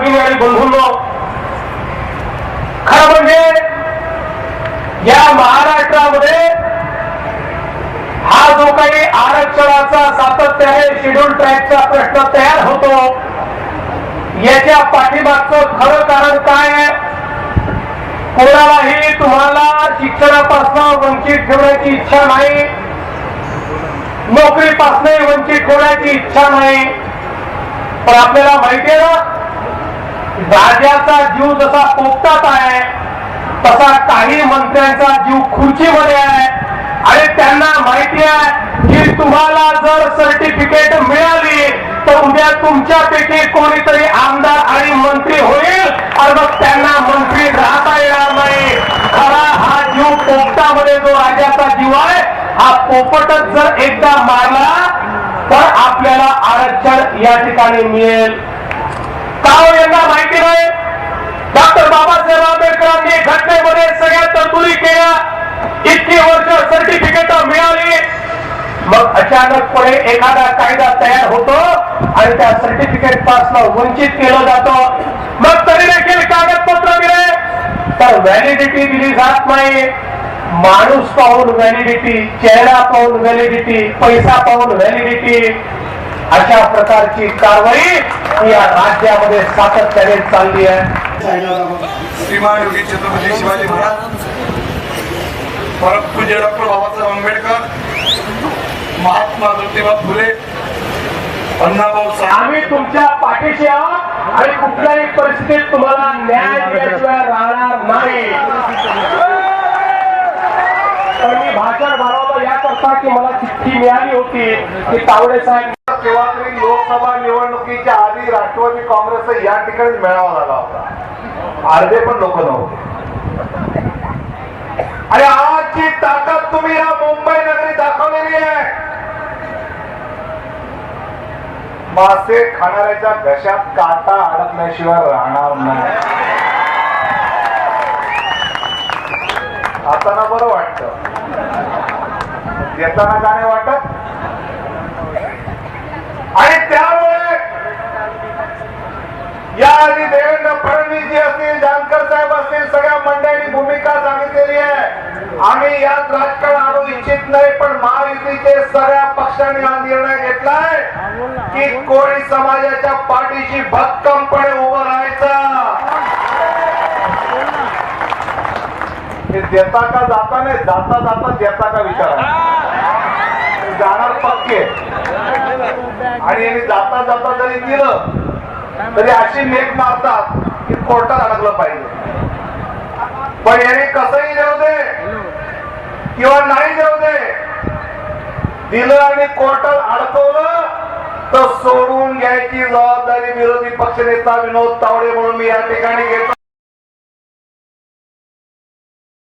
भगिनी आणि बंधूंनो खरं म्हणजे या महाराष्ट्रामध्ये हा जो काही आरक्षणाचा सातत्याने शेड्यूल ट्रॅकचा प्रश्न तयार होतो याच्या पाठीमागचं खरं कारण काय आहे? कोणालाही तुम्हाला शिक्षणापासून वंचित ठेवण्याची इच्छा नाही नोकरीपासूनही वंचित ठेवण्याची इच्छा नाही. पण आपल्याला माहिती आहे ना राजाचा जीव जसा पोपटात आहे तसा काही मंत्र्यांचा जीव खुर्चीमध्ये आहे. आणि त्यांना माहिती आहे की तुम्हाला जर सर्टिफिकेट मिळाली तर उद्या तुमच्यापैकी कोणीतरी आमदार आणि मंत्री होईल. आणि मग त्यांना मंत्री राहता येणार नाही. खरा हा जीव पोपटामध्ये जो राजाचा जीव आहे हा पोपटच जर एकदा मारला तर आपल्याला आरक्षण या ठिकाणी मिळेल. का यांना माहिती नाही. डॉक्टर बाबासाहेब आंबेडकरांनी घटनेमध्ये सगळ्या तरतुदी केल्या. इतकी वर्ष सर्टिफिकेट मिळाली. मग अचानकपणे एखादा कायदा तयार होतो आणि त्या सर्टिफिकेटपासून वंचित केलं जातं. मग तरी देखील कागदपत्र दिले. तर व्हॅलिडिटी दिली जात नाही. माणूस पाहून व्हॅलिडिटी चेहरा पाहून व्हॅलिडिटी पैसा पाहून व्हॅलिडिटी अशा प्रकारची कारवाई या राज्यामध्ये सातत्याने चालली आहे. श्रीमान योगी छत्रपती शिवाजी महाराज परमपूज्य डॉक्टर बाबासाहेब आंबेडकर महात्मा ज्योतिबा फुले अण्णाभाऊ साहेब. आम्ही तुमच्या पाठीशी आहोत आणि कुठल्याही परिस्थितीत तुम्हाला न्याय दिल्याशिवाय राहणार नाही. तर मी भाषण भरवलं याकरता की मला चिठ्ठी मिळाली होती की तावडे साहेब किंवा तरी लोकसभा निवडणुकीच्या आधी राष्ट्रवादी काँग्रेस या ठिकाणी मेळावा झाला होता. अर्धे पण लोक नव्हते. आणि आजची ताकद तुम्ही या मुंबई नगरी दाखवलेली आहे. मासे खाणाऱ्याच्या घशात काटा अडकल्याशिवाय राहणार नाही. आता ना बरं वाटतं. येताना का नाही वाटत? आणि त्यामुळे या आधी देवेंद्र फडणवीस जी असतील जानकर साहेब असतील सगळ्या मंडळी भूमिका सांगितलेली आहे. आम्ही यात राजकारण आणू इच्छित नाही पण महायुतीचे सगळ्या पक्षांनी हा निर्णय घेतलाय की कोळी समाजाच्या पाठीशी भक्कमपणे उभं राहायचं. हे देता का जाता नाही जाता जाता देता का विचार. जाणार पक्के. आणि यांनी जाता जाता जरी दिलं तरी अशी मेघ मारतात की कोर्टात अडकलं पाहिजे. पण याने कसंही देऊ दे किंवा नाही देऊ दे दिलं आणि कोर्टात अडकवलं तर सोडून घ्यायची जबाबदारी विरोधी पक्षनेता विनोद तावडे म्हणून मी या ठिकाणी घेतो.